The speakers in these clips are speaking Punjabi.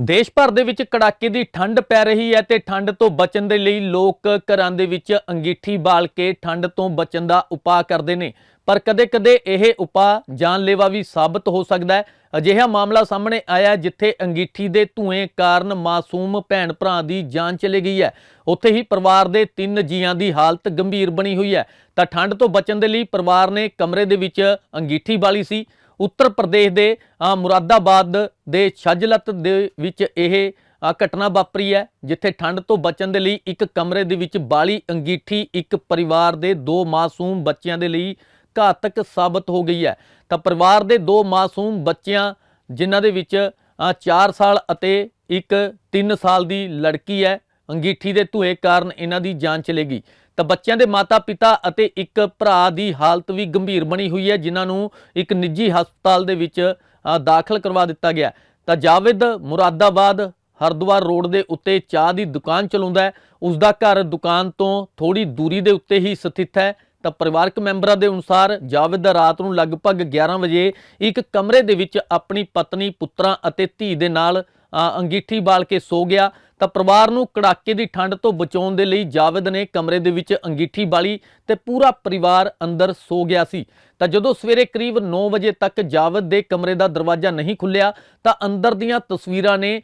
ਦੇਸ਼ ਭਰ ਦੇ ਵਿੱਚ ਕੜਾਕੇ ਦੀ ਠੰਡ ਪੈ ਰਹੀ ਹੈ ਤੇ ਠੰਡ ਤੋਂ ਬਚਣ ਦੇ ਲਈ ਲੋਕ ਘਰਾਂ ਦੇ ਵਿੱਚ ਅੰਗੀਠੀ ਬਾਲ ਕੇ ਠੰਡ ਤੋਂ ਬਚਣ ਦਾ ਉਪਾਅ ਕਰਦੇ ਨੇ। ਪਰ ਕਦੇ-ਕਦੇ ਇਹ ਉਪਾਅ ਜਾਨਲੇਵਾ ਵੀ ਸਾਬਤ ਹੋ ਸਕਦਾ ਹੈ। ਅਜਿਹਾ ਮਾਮਲਾ ਸਾਹਮਣੇ ਆਇਆ ਜਿੱਥੇ ਅੰਗੀਠੀ ਦੇ ਧੂਏ ਕਾਰਨ ਮਾਸੂਮ ਭੈਣ ਭਰਾ ਦੀ ਜਾਨ ਚਲੀ ਗਈ ਹੈ। ਉੱਥੇ ਹੀ ਪਰਿਵਾਰ ਦੇ ਤਿੰਨ ਜੀਆਂ ਦੀ ਹਾਲਤ ਗੰਭੀਰ ਬਣੀ ਹੋਈ ਹੈ। ਤਾਂ ਠੰਡ ਤੋਂ ਬਚਣ ਦੇ ਲਈ ਪਰਿਵਾਰ ਨੇ ਕਮਰੇ ਦੇ ਵਿੱਚ ਅੰਗੀਠੀ ਬਾਲੀ ਸੀ। ਉੱਤਰ ਪ੍ਰਦੇਸ਼ ਦੇ ਮੁਰਾਦਾਬਾਦ ਦੇ ਛੱਜਲਤ ਦੇ ਵਿੱਚ ਇਹ ਘਟਨਾ ਵਾਪਰੀ ਹੈ, ਜਿੱਥੇ ਠੰਡ ਤੋਂ ਬਚਣ ਦੇ ਲਈ ਇੱਕ ਕਮਰੇ ਦੇ ਵਿੱਚ ਬਾਲੀ ਅੰਗੀਠੀ ਇੱਕ ਪਰਿਵਾਰ ਦੇ ਦੋ ਮਾਸੂਮ ਬੱਚਿਆਂ ਦੇ ਲਈ ਘਾਤਕ ਸਾਬਤ ਹੋ ਗਈ ਹੈ। ਤਾਂ ਪਰਿਵਾਰ ਦੇ ਦੋ ਮਾਸੂਮ ਬੱਚਿਆਂ, ਜਿਨ੍ਹਾਂ ਦੇ ਵਿੱਚ 4 ਸਾਲ ਅਤੇ ਇੱਕ 3 ਸਾਲ ਦੀ ਲੜਕੀ ਹੈ, ਅੰਗੀਠੀ ਦੇ ਧੂਏ ਕਾਰਨ ਇਹਨਾਂ ਦੀ ਜਾਨ ਚਲੇਗੀ ਤਾਂ ਬੱਚਿਆਂ ਦੇ ਮਾਤਾ-ਪਿਤਾ ਅਤੇ ਇੱਕ ਭਰਾ ਦੀ ਹਾਲਤ ਵੀ ਗੰਭੀਰ ਬਣੀ ਹੋਈ ਹੈ, ਜਿਨ੍ਹਾਂ ਨੂੰ ਇੱਕ ਨਿੱਜੀ ਹਸਪਤਾਲ ਦੇ ਵਿੱਚ ਦਾਖਲ ਕਰਵਾ ਦਿੱਤਾ ਗਿਆ ਤਾਂ ਜਾਵੇਦ ਮੁਰਾਦਾਬਾਦ ਹਰਦੁਆਰ ਰੋਡ ਦੇ ਉੱਤੇ ਚਾਹ ਦੀ ਦੁਕਾਨ ਚਲਾਉਂਦਾ ਹੈ। ਉਸ ਦਾ ਘਰ ਦੁਕਾਨ ਤੋਂ ਥੋੜੀ ਦੂਰੀ ਦੇ ਉੱਤੇ ਹੀ ਸਥਿਤ ਹੈ। ਤਾਂ ਪਰਿਵਾਰਕ ਮੈਂਬਰਾਂ ਦੇ ਅਨੁਸਾਰ ਜਾਵੇਦ ਰਾਤ ਨੂੰ ਲਗਭਗ 11 ਵਜੇ ਇੱਕ ਕਮਰੇ ਦੇ ਵਿੱਚ ਆਪਣੀ ਪਤਨੀ, ਪੁੱਤਰਾਂ ਅਤੇ ਧੀ ਦੇ ਨਾਲ ਅੰਗੀਠੀ ਬਾਲ ਕੇ ਸੋ ਗਿਆ, ਤਾਂ ਪਰਿਵਾਰ ਨੂੰ ਕੜਾਕੇ ਦੀ ਠੰਡ ਤੋਂ ਬਚਾਉਣ ਦੇ ਲਈ ਜਾਵਦ ਨੇ ਕਮਰੇ ਦੇ ਵਿੱਚ ਅੰਗੀਠੀ ਬਾਲੀ ਤੇ ਪੂਰਾ ਪਰਿਵਾਰ ਅੰਦਰ ਸੋ ਗਿਆ ਸੀ। ਤਾਂ ਜਦੋਂ ਸਵੇਰੇ ਕਰੀਬ 9 ਵਜੇ ਤੱਕ ਜਾਵਦ ਦੇ ਕਮਰੇ ਦਾ ਦਰਵਾਜ਼ਾ ਨਹੀਂ ਖੁੱਲਿਆ, ਤਾਂ ਅੰਦਰ ਦੀਆਂ ਤਸਵੀਰਾਂ ਨੇ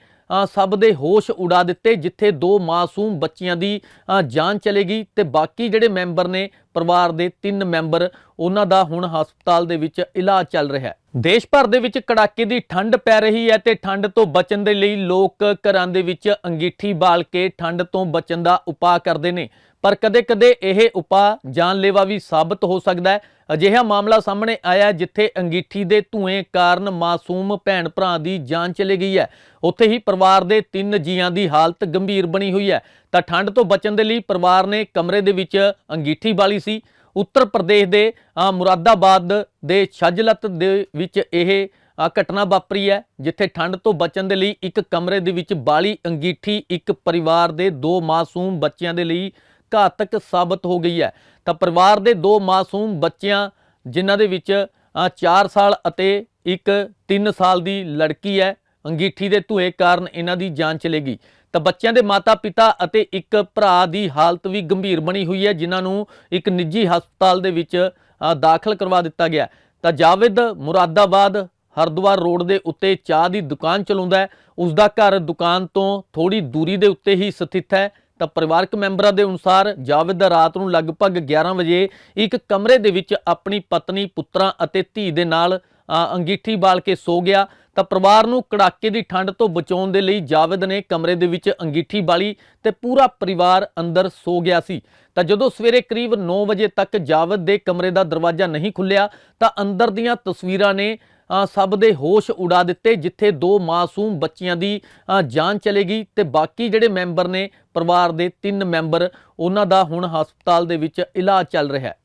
ਸਭ ਦੇ ਹੋਸ਼ ਉਡਾ ਦਿੱਤੇ ਜਿੱਥੇ ਦੋ ਮਾਸੂਮ ਬੱਚਿਆਂ ਦੀ ਅ, ਜਾਨ ਚਲੇਗੀ ਤੇ ਬਾਕੀ ਜਿਹੜੇ ਮੈਂਬਰ ਨੇ ਪਰਿਵਾਰ ਦੇ ਤਿੰਨ ਮੈਂਬਰ ਉਹਨਾਂ ਦਾ ਹੁਣ ਹਸਪਤਾਲ ਦੇ ਵਿੱਚ ਇਲਾਜ ਚੱਲ ਰਿਹਾ ਹੈ। ਦੇਸ਼ ਭਰ ਦੇ ਵਿੱਚ ਕੜਾਕੇ ਦੀ ਠੰਡ ਪੈ ਰਹੀ ਹੈ ਤੇ ਠੰਡ ਤੋਂ ਬਚਣ ਦੇ ਲਈ ਲੋਕ ਘਰਾਂ ਦੇ ਵਿੱਚ ਅੰਗੀਠੀ ਬਾਲ ਕੇ ਠੰਡ ਤੋਂ ਬਚਣ ਦਾ ਉਪਾਅ ਕਰਦੇ ਨੇ। ਪਰ ਕਦੇ-ਕਦੇ ਇਹ ਉਪਾਅ ਜਾਨਲੇਵਾ ਵੀ ਸਾਬਤ ਹੋ ਸਕਦਾ ਹੈ। ਅਜਿਹਾ ਮਾਮਲਾ ਸਾਹਮਣੇ ਆਇਆ ਜਿੱਥੇ ਅੰਗੀਠੀ ਦੇ ਧੂਏ ਕਾਰਨ ਮਾਸੂਮ ਭੈਣ ਭਰਾ ਦੀ ਜਾਨ ਚਲੀ ਗਈ ਹੈ। ਉੱਥੇ ਹੀ ਪਰਿਵਾਰ ਦੇ ਤਿੰਨ ਜੀਆਂ ਦੀ ਹਾਲਤ ਗੰਭੀਰ ਬਣੀ ਹੋਈ ਹੈ। ਤਾਂ ਠੰਡ ਤੋਂ ਬਚਣ ਦੇ ਲਈ ਪਰਿਵਾਰ ਨੇ ਕਮਰੇ ਦੇ ਵਿੱਚ ਅੰਗੀਠੀ ਬਾਲੀ ਸੀ। ਉੱਤਰ ਪ੍ਰਦੇਸ਼ ਦੇ ਮੁਰਾਦਾਬਾਦ ਦੇ ਛੱਜਲਤ ਦੇ ਵਿੱਚ ਇਹ ਘਟਨਾ ਵਾਪਰੀ ਹੈ, ਜਿੱਥੇ ਠੰਡ ਤੋਂ ਬਚਣ ਦੇ ਲਈ ਇੱਕ ਕਮਰੇ ਦੇ ਵਿੱਚ ਬਾਲੀ ਅੰਗੀਠੀ, ਇੱਕ ਪਰਿਵਾਰ ਦੇ ਦੋ ਮਾਸੂਮ ਬੱਚਿਆਂ ਦੇ ਲਈ ਘਾਤਕ ਸਾਬਤ ਹੋ ਗਈ ਹੈ। ਤਾਂ ਪਰਿਵਾਰ ਦੇ ਦੋ ਮਾਸੂਮ ਬੱਚਿਆਂ, ਜਿਨ੍ਹਾਂ ਦੇ ਵਿੱਚ 4 ਸਾਲ ਅਤੇ ਇੱਕ 3 ਸਾਲ ਦੀ ਲੜਕੀ ਹੈ, ਅੰਗੀਠੀ ਦੇ ਧੂਏ ਕਾਰਨ ਇਹਨਾਂ ਦੀ ਜਾਨ ਚਲੇਗੀ। ਤਾਂ ਬੱਚਿਆਂ ਦੇ ਮਾਤਾ-ਪਿਤਾ ਅਤੇ ਇੱਕ ਭਰਾ ਦੀ ਹਾਲਤ ਵੀ ਗੰਭੀਰ ਬਣੀ ਹੋਈ ਹੈ, ਜਿਨ੍ਹਾਂ ਨੂੰ ਇੱਕ ਨਿੱਜੀ ਹਸਪਤਾਲ ਦੇ ਵਿੱਚ ਦਾਖਲ ਕਰਵਾ ਦਿੱਤਾ ਗਿਆ ਤਾਂ ਜਾਵੇਦ ਮੁਰਾਦਾਬਾਦ ਹਰਦੁਆਰ ਰੋਡ ਦੇ ਉੱਤੇ ਚਾਹ ਦੀ ਦੁਕਾਨ ਚਲਾਉਂਦਾ ਹੈ। ਉਸ ਦਾ ਘਰ ਦੁਕਾਨ ਤੋਂ ਥੋੜੀ ਦੂਰੀ ਦੇ ਉੱਤੇ ਹੀ ਸਥਿਤ ਹੈ। ਤਾਂ ਪਰਿਵਾਰਕ ਮੈਂਬਰਾਂ ਦੇ ਅਨੁਸਾਰ ਜਾਵੇਦ ਰਾਤ ਨੂੰ ਲਗਭਗ 11 ਵਜੇ ਇੱਕ ਕਮਰੇ ਦੇ ਵਿੱਚ ਆਪਣੀ ਪਤਨੀ, ਪੁੱਤਰਾਂ ਅਤੇ ਧੀ ਦੇ ਨਾਲ ਅੰਗੀਠੀ ਬਾਲ ਕੇ ਸੋ ਗਿਆ ਤਾਂ ਪਰਿਵਾਰ ਨੂੰ ਕੜਾਕੇ ਦੀ ਠੰਡ ਤੋਂ ਬਚਾਉਣ ਦੇ ਲਈ ਜਾਵਦ ਨੇ ਕਮਰੇ ਦੇ ਵਿੱਚ ਅੰਗੀਠੀ ਬਾਲੀ ਤੇ ਪੂਰਾ ਪਰਿਵਾਰ ਅੰਦਰ ਸੋ ਗਿਆ ਸੀ। ਤਾਂ ਜਦੋਂ ਸਵੇਰੇ ਕਰੀਬ 9 ਵਜੇ ਤੱਕ ਜਾਵਦ ਦੇ ਕਮਰੇ ਦਾ ਦਰਵਾਜ਼ਾ ਨਹੀਂ ਖੁੱਲਿਆ ਤਾਂ ਅੰਦਰ ਦੀਆਂ ਤਸਵੀਰਾਂ ਨੇ ਸਭ ਦੇ ਹੋਸ਼ ਉਡਾ ਦਿੱਤੇ ਜਿੱਥੇ ਦੋ ਮਾਸੂਮ ਬੱਚਿਆਂ ਦੀ ਅ, ਜਾਨ ਚਲੇਗੀ ਤੇ ਬਾਕੀ ਜਿਹੜੇ ਮੈਂਬਰ ਨੇ ਪਰਿਵਾਰ ਦੇ ਤਿੰਨ ਮੈਂਬਰ ਉਹਨਾਂ ਦਾ ਹੁਣ ਹਸਪਤਾਲ ਦੇ ਵਿੱਚ ਇਲਾਜ ਚੱਲ ਰਿਹਾ ਹੈ।